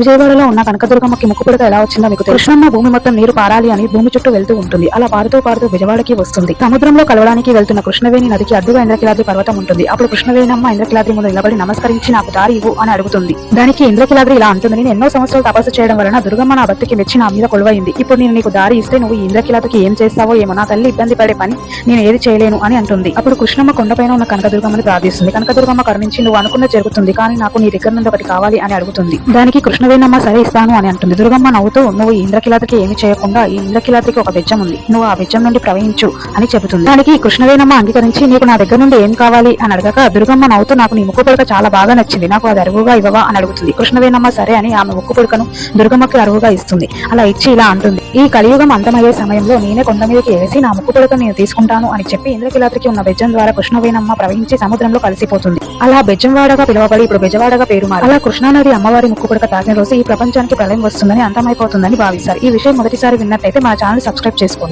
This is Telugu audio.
విజయవాడలో ఉన్న కనకదుర్గమ్మకి ముక్కుపుడక ఎలా వచ్చిందో మీకు కృష్ణమ్మ భూమి మొత్తం నీరు పారాలి అని భూమి చుట్టూ వెళ్తూ ఉంటుంది. అలా పారుతూ పారుతూ విజయవాడకి వస్తుంది. సముద్రంలో కలవడానికి వెళ్తున్న కృష్ణవేణి నదికి అడ్డుగా ఇంద్రకిలాద్రి పర్వతం ఉంటుంది. అప్పుడు కృష్ణవేణమ్మ ఇంద్రకిలాద్రి ముందు నిలబడి నమస్కరించి నాకు దారి ఇవ్వు అని అడుగుతుంది. దానికి ఇంద్రకిలాద్రి ఇలా అంటుంది నేను ఎన్నో సంవత్సరాలు తపస్సు చేయడం వలన దుర్గమ్మ నా భక్తికి మెచ్చి నా మీద కొలువైంది. ఇప్పుడు నేను నీకు దారి ఇస్తే నువ్వు ఈ ఇంద్రకిలాద్రికి ఏం చేస్తావో ఏమో నా తల్లి ఇబ్బంది పడే పని నేను ఏది చేయలేను అని అంటుంది. అప్పుడు కృష్ణమ్మ కొండపైన ఉన్న కనకదుర్గమ్మని ప్రార్థిస్తుంది. కనకదుర్గమ్మ కరుణించి నువ్వు అనుకున్న జరుగుతుంది కానీ నాకు నీ దగ్గర నుండి ఒకటి కావాలి అని అడుగుతుంది. దానికి కృష్ణ కృష్ణవేణమ్మ సరే ఇస్తాను అని అంటుంది. దుర్గమ్మ నవ్వుతూ నువ్వు ఈ ఇంద్రకిలాద్రికి ఏమి చేయకుండా ఈ ఇంద్రకిలాద్రికి ఒక బెజ్జం ఉంది. నువ్వు ఆ బెజ్జం నుండి ప్రవహించు అని చెబుతుంది. దానికి కృష్ణవేణమ్మ అంగీకరించి నీకు నా దగ్గర నుండి ఏం కావాలి? అని అడగక దుర్గమ్మ నవ్వుతూ నాకు నీ ముక్కు పుడక చాలా బాగా నచ్చింది. నాకు అది అరువుగా ఇవ్వవా? అని అడుగుతుంది. కృష్ణవేణమ్మ సరే అని ఆమె ముక్కు పుడకను దుర్గమ్మకి అరువుగా ఇస్తుంది. అలా ఇచ్చి ఇలా అంటుంది. ఈ కలియుగం అంతమయ్యే సమయంలో నేనే కొండ మీదకి వేసి నా ముక్కు పుడక నేను తీసుకుంటాను అని చెప్పి ఇంద్రకిలాద్రికి ఉన్న బెజ్జం ద్వారా కృష్ణవేణమ్మ ప్రవహించి సముద్రంలో కలిసిపోతుంది. అలా బెజ్జంవాడగా పిలువబడి ఇప్పుడు బెజవాడగా పేరు మారి అలా కృష్ణానది అమ్మవారి ముక్కు పుడక తాకిన రోజు ఈ ప్రపంచానికి ప్రళయం వస్తుందని అంతమైపోతుందని భావిస్తారు. ఈ విషయం మొదటిసారి విన్నట్లయితే మా ఛానల్ సబ్స్క్రైబ్ చేసుకోండి.